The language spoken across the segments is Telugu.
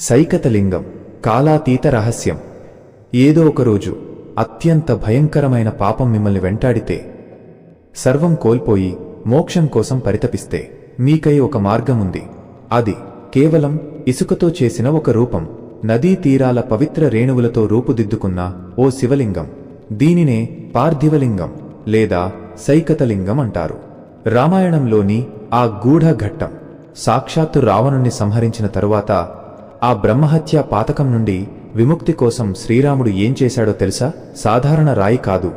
సైకతలింగం కాలాతీత రహస్యం. ఏదో ఒకరోజు అత్యంత భయంకరమైన పాపం మిమ్మల్ని వెంటాడితే సర్వం కోల్పోయి మోక్షం కోసం పరితపిస్తే మీకై ఒక మార్గం ఉంది. అది కేవలం ఇసుకతో చేసిన ఒక రూపం. నదీ తీరాల పవిత్ర రేణువులతో రూపుదిద్దుకున్న ఓ శివలింగం. దీనినే పార్థివలింగం లేదా సైకతలింగం అంటారు. రామాయణంలోని ఆ గూఢ ఘట్టం సాక్షాత్తు రావణుణ్ణి సంహరించిన తరువాత ఆ బ్రహ్మహత్య పాతకం నుండి విముక్తి కోసం శ్రీరాముడు ఏం చేశాడో తెలుసా? సాధారణ రాయి కాదు.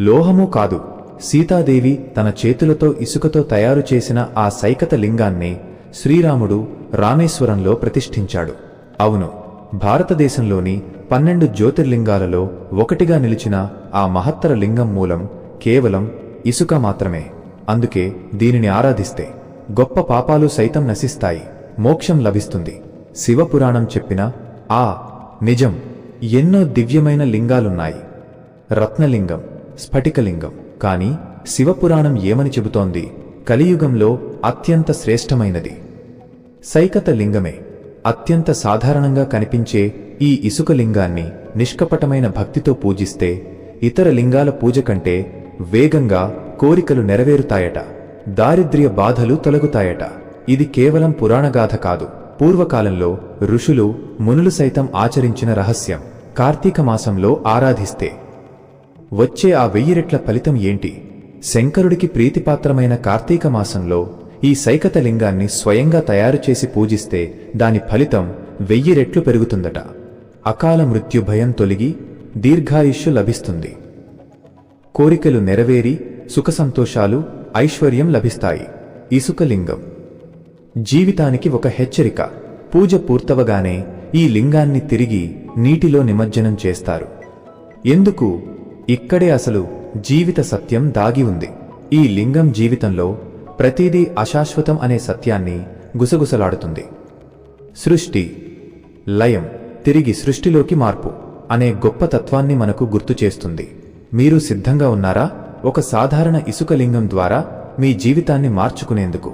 లోహము కాదు. సీతాదేవి తన చేతులతో ఇసుకతో తయారు చేసిన ఆ సైకత లింగాన్ని శ్రీరాముడు రామేశ్వరంలో ప్రతిష్ఠించాడు. అవును భారతదేశంలోని పన్నెండు జ్యోతిర్లింగాలలో ఒకటిగా నిలిచిన ఆ మహత్తర లింగం మూలం కేవలం ఇసుక మాత్రమే. అందుకే దీనిని ఆరాధిస్తే గొప్ప పాపాలు సైతం నశిస్తాయి. మోక్షం లభిస్తుంది. శివపురాణం చెప్పిన ఆ నిజం ఎన్నో దివ్యమైన లింగాలున్నాయి. రత్నలింగం స్ఫటికలింగం కాని శివపురాణం ఏమని చెబుతోంది? కలియుగంలో అత్యంత శ్రేష్టమైనది. సైకత లింగమే అత్యంత సాధారణంగా కనిపించే ఈ ఇసుక లింగాన్ని నిష్కపటమైన భక్తితో పూజిస్తే ఇతర లింగాల పూజ కంటే వేగంగా కోరికలు నెరవేరుతాయట. దారిద్ర్య బాధలు తొలగుతాయట. ఇది కేవలం పురాణగాథ కాదు. పూర్వకాలంలో ఋషులు మునులు సైతం ఆచరించిన రహస్యం కార్తీక మాసంలో ఆరాధిస్తే. వచ్చే ఆ వెయ్యి రెట్ల ఫలితం ఏంటి? శంకరుడికి ప్రీతిపాత్రమైన కార్తీక మాసంలో ఈ సైకత లింగాన్ని స్వయంగా తయారు చేసి పూజిస్తే దాని ఫలితం వెయ్యి రెట్లు పెరుగుతుందట. అకాల మృత్యు భయం తొలగి దీర్ఘాయుష్యు లభిస్తుంది. కోరికలు నెరవేరి సుఖ సంతోషాలు ఐశ్వర్యం లభిస్తాయి. ఇసుకలింగం జీవితానికి ఒక హెచ్చరిక. పూజ పూర్తవగానే ఈ లింగాన్ని తిరిగి నీటిలో నిమజ్జనం చేస్తారు. ఎందుకు? ఇక్కడే అసలు జీవిత సత్యం దాగి ఉంది. ఈ లింగం జీవితంలో ప్రతిదీ అశాశ్వతం అనే సత్యాన్ని గుసగుసలాడుతుంది. సృష్టి లయం తిరిగి సృష్టిలోకి మార్పు అనే గొప్ప తత్వాన్ని మనకు గుర్తు చేస్తుంది. మీరు సిద్ధంగా ఉన్నారా? ఒక సాధారణ ఇసుక లింగం ద్వారా మీ జీవితాన్ని మార్చుకునేందుకు.